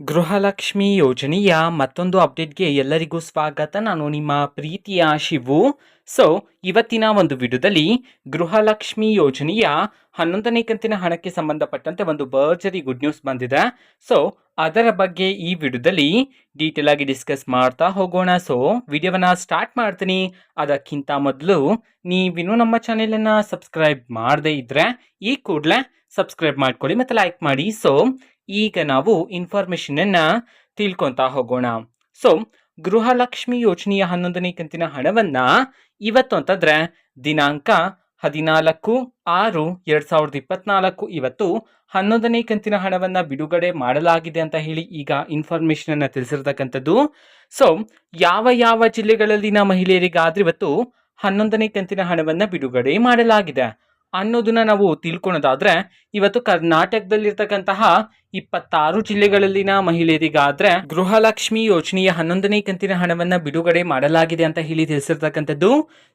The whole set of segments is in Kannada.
ಗೃಹಲಕ್ಷ್ಮಿ ಯೋಜನೆಯ ಮತ್ತೊಂದು ಅಪ್ಡೇಟ್ಗೆ ಎಲ್ಲರಿಗೂ ಸ್ವಾಗತ. ನಾನು ನಿಮ್ಮ ಪ್ರೀತಿಯ ಶಿವು. ಸೊ ಇವತ್ತಿನ ಒಂದು ವಿಡಿಯೋದಲ್ಲಿ ಗೃಹಲಕ್ಷ್ಮಿ ಯೋಜನೆಯ ಹನ್ನೊಂದನೇ ಕಂತಿನ ಹಣಕ್ಕೆ ಸಂಬಂಧಪಟ್ಟಂತೆ ಒಂದು ಭರ್ಜರಿ ಗುಡ್ ನ್ಯೂಸ್ ಬಂದಿದೆ. ಸೊ ಅದರ ಬಗ್ಗೆ ಈ ವಿಡಿಯೋದಲ್ಲಿ ಡೀಟೇಲ್ ಆಗಿ ಡಿಸ್ಕಸ್ ಮಾಡ್ತಾ ಹೋಗೋಣ. ಸೊ ವಿಡಿಯೋವನ್ನ ಸ್ಟಾರ್ಟ್ ಮಾಡ್ತೀನಿ. ಅದಕ್ಕಿಂತ ಮೊದಲು ನೀವಿನ್ನೂ ನಮ್ಮ ಚಾನೆಲನ್ನು ಸಬ್ಸ್ಕ್ರೈಬ್ ಮಾಡದೇ ಇದ್ದರೆ ಈ ಕೂಡಲೇ ಸಬ್ಸ್ಕ್ರೈಬ್ ಮಾಡ್ಕೊಳ್ಳಿ ಮತ್ತು ಲೈಕ್ ಮಾಡಿ. ಸೊ ಈಗ ನಾವು ಇನ್ಫಾರ್ಮೇಶನ್ ಅನ್ನ ತಿಳ್ಕೊಂತಾ ಹೋಗೋಣ. ಸೊ ಗೃಹಲಕ್ಷ್ಮಿ ಯೋಜನೆಯ ಹನ್ನೊಂದನೇ ಕಂತಿನ ಹಣವನ್ನ ಇವತ್ತು ಅಂತಂದ್ರೆ ದಿನಾಂಕ ಹದಿನಾಲ್ಕು ಆರು ಎರಡ್ ಸಾವಿರದ ಇಪ್ಪತ್ನಾಲ್ಕು ಇವತ್ತು ಹನ್ನೊಂದನೇ ಕಂತಿನ ಹಣವನ್ನ ಬಿಡುಗಡೆ ಮಾಡಲಾಗಿದೆ ಅಂತ ಹೇಳಿ ಈಗ ಇನ್ಫಾರ್ಮೇಶನ್ ಅನ್ನ ತಿಳಿಸಿರ್ತಕ್ಕಂಥದ್ದು. ಸೊ ಯಾವ ಯಾವ ಜಿಲ್ಲೆಗಳಲ್ಲಿನ ಮಹಿಳೆಯರಿಗಾದ್ರೆ ಇವತ್ತು ಹನ್ನೊಂದನೇ ಕಂತಿನ ಹಣವನ್ನ ಬಿಡುಗಡೆ ಮಾಡಲಾಗಿದೆ. ಅನ್ನೋದನ್ನ ನಾವು ತಿಳ್ಕೊಳೋದಾದ್ರೆ, ಇವತ್ತು ಕರ್ನಾಟಕದಲ್ಲಿರ್ತಕ್ಕಂತಹ ಇಪ್ಪತ್ತಾರು ಜಿಲ್ಲೆಗಳಲ್ಲಿನ ಮಹಿಳೆಯರಿಗಾದ್ರೆ ಗೃಹಲಕ್ಷ್ಮಿ ಯೋಜನೆಯ ಹನ್ನೊಂದನೇ ಕಂತಿನ ಹಣವನ್ನ ಬಿಡುಗಡೆ ಮಾಡಲಾಗಿದೆ ಅಂತ ಹೇಳಿ ತಿಳಿಸಿರ್ತಕ್ಕಂಥದ್ದು.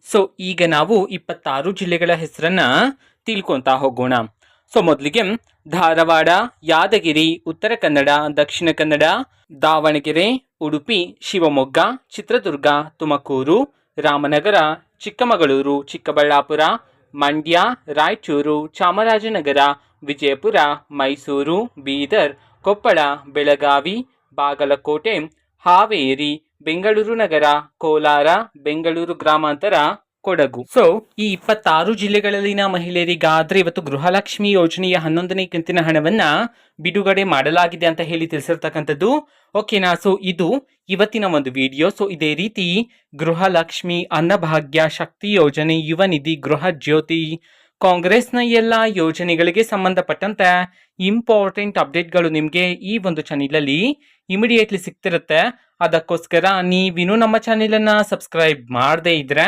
ಸೊ ಈಗ ನಾವು ಇಪ್ಪತ್ತಾರು ಜಿಲ್ಲೆಗಳ ಹೆಸರನ್ನ ತಿಳ್ಕೊಂತಾ ಹೋಗೋಣ. ಸೊ ಮೊದಲಿಗೆ ಧಾರವಾಡ, ಯಾದಗಿರಿ, ಉತ್ತರ ಕನ್ನಡ, ದಕ್ಷಿಣ ಕನ್ನಡ, ದಾವಣಗೆರೆ, ಉಡುಪಿ, ಶಿವಮೊಗ್ಗ, ಚಿತ್ರದುರ್ಗ, ತುಮಕೂರು, ರಾಮನಗರ, ಚಿಕ್ಕಮಗಳೂರು, ಚಿಕ್ಕಬಳ್ಳಾಪುರ ಮಂಡ್ಯ, ರಾಯಚೂರು, ಚಾಮರಾಜನಗರ, ವಿಜಯಪುರ, ಮೈಸೂರು, ಬೀದರ್, ಕೊಪ್ಪಳ, ಬೆಳಗಾವಿ, ಬಾಗಲಕೋಟೆ, ಹಾವೇರಿ, ಬೆಂಗಳೂರು ನಗರ, ಕೋಲಾರ, ಬೆಂಗಳೂರು ಗ್ರಾಮಾಂತರ ಕೊಡಗು. ಸೊ ಈ ಇಪ್ಪತ್ತಾರು ಜಿಲ್ಲೆಗಳಲ್ಲಿನ ಮಹಿಳೆಯರಿಗಾದ್ರೆ ಇವತ್ತು ಗೃಹಲಕ್ಷ್ಮಿ ಯೋಜನೆಯ ಹನ್ನೊಂದನೇ ಕಂತಿನ ಹಣವನ್ನ ಬಿಡುಗಡೆ ಮಾಡಲಾಗಿದೆ ಅಂತ ಹೇಳಿ ತಿಳಿಸಿರ್ತಕ್ಕಂಥದ್ದು. ಓಕೆನಾ ಸೊ ಇದು ಇವತ್ತಿನ ಒಂದು ವಿಡಿಯೋ ಸೊ ಇದೇ ರೀತಿ ಗೃಹಲಕ್ಷ್ಮಿ ಅನ್ನಭಾಗ್ಯ ಶಕ್ತಿ ಯೋಜನೆ, ಯುವ ನಿಧಿ ಗೃಹ ಜ್ಯೋತಿ, ಕಾಂಗ್ರೆಸ್ನ ಎಲ್ಲ ಯೋಜನೆಗಳಿಗೆ ಸಂಬಂಧಪಟ್ಟಂತೆ ಇಂಪಾರ್ಟೆಂಟ್ ಅಪ್ಡೇಟ್ಗಳು ನಿಮಗೆ ಈ ಒಂದು ಚಾನೆಲಲ್ಲಿ ಇಮಿಡಿಯೇಟ್ಲಿ ಸಿಗ್ತಿರುತ್ತೆ. ಅದಕ್ಕೋಸ್ಕರ ನೀವಿನ್ನೂ ನಮ್ಮ ಚಾನೆಲನ್ನು ಸಬ್ಸ್ಕ್ರೈಬ್ ಮಾಡದೇ ಇದ್ರೆ